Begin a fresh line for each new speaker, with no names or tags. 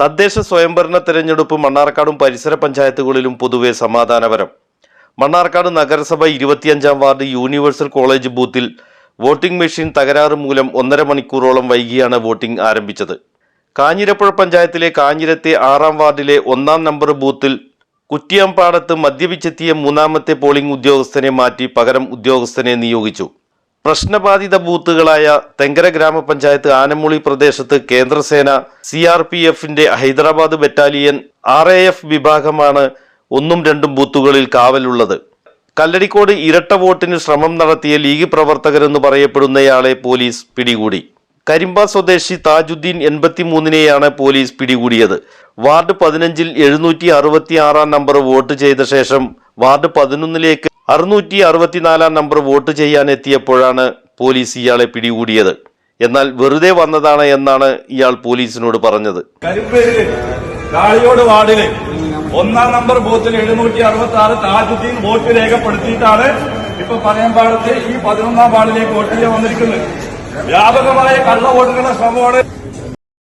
തദ്ദേശ സ്വയംഭരണ തെരഞ്ഞെടുപ്പ് മണ്ണാർക്കാടും പരിസര പഞ്ചായത്തുകളിലും പൊതുവെ സമാധാനപരം. മണ്ണാർക്കാട് നഗരസഭ ഇരുപത്തിയഞ്ചാം വാർഡ് യൂണിവേഴ്സൽ കോളേജ് ബൂത്തിൽ വോട്ടിംഗ് മെഷീൻ തകരാറ് മൂലം ഒന്നര മണിക്കൂറോളം വൈകിയാണ് വോട്ടിംഗ് ആരംഭിച്ചത്. കാഞ്ഞിരപ്പുഴ പഞ്ചായത്തിലെ കാഞ്ഞിരത്തെ ആറാം വാർഡിലെ ഒന്നാം നമ്പർ ബൂത്തിൽ കുറ്റിയാംപാടത്ത് മദ്യപിച്ചെത്തിയ മൂന്നാമത്തെ പോളിംഗ് ഉദ്യോഗസ്ഥനെ മാറ്റി പകരം ഉദ്യോഗസ്ഥനെ നിയോഗിച്ചു. പ്രശ്നബാധിത ബൂത്തുകളായ തെങ്കര ഗ്രാമപഞ്ചായത്ത് ആനമൂളി പ്രദേശത്ത് കേന്ദ്രസേന സി ആർ പി എഫിന്റെ Hyderabad battalion R A F വിഭാഗമാണ് ഒന്നും രണ്ടും ബൂത്തുകളിൽ കാവലുള്ളത്. കല്ലടിക്കോട് ഇരട്ട വോട്ടിന് ശ്രമം നടത്തിയ ലീഗ് പ്രവർത്തകരെന്ന് പറയപ്പെടുന്നയാളെ പോലീസ് പിടികൂടി. കരിമ്പ സ്വദേശി താജുദ്ദീൻ എൺപത്തിമൂന്നിനെയാണ് പോലീസ് പിടികൂടിയത്. വാർഡ് പതിനഞ്ചിൽ എഴുന്നൂറ്റി അറുപത്തി ആറാം നമ്പർ വോട്ട് ചെയ്ത ശേഷം വാർഡ് പതിനൊന്നിലേക്ക് അറുന്നൂറ്റി അറുപത്തിനാലാം നമ്പർ വോട്ട് ചെയ്യാൻ എത്തിയപ്പോഴാണ് പോലീസ് ഇയാളെ പിടികൂടിയത്. എന്നാൽ വെറുതെ വന്നതാണ് എന്നാണ് ഇയാൾ പോലീസിനോട് പറഞ്ഞത്.
കാളിയോട് വാർഡിൽ ഒന്നാം നമ്പർ ബൂത്തിൽ എഴുന്നൂറ്റി അറുപത്തി ആറ് താജുദ്ദീൻ വോട്ട് രേഖപ്പെടുത്തിയിട്ടാണ് ഇപ്പൊ പറയാൻ പാടത്ത് ഈ പതിനൊന്നാം വാർഡിലേക്ക് വോട്ട് ചെയ്യാൻ വന്നിരിക്കുന്നത്. വ്യാപകമായ കള്ള വോട്ടുകളുടെ ശ്രമമാണ്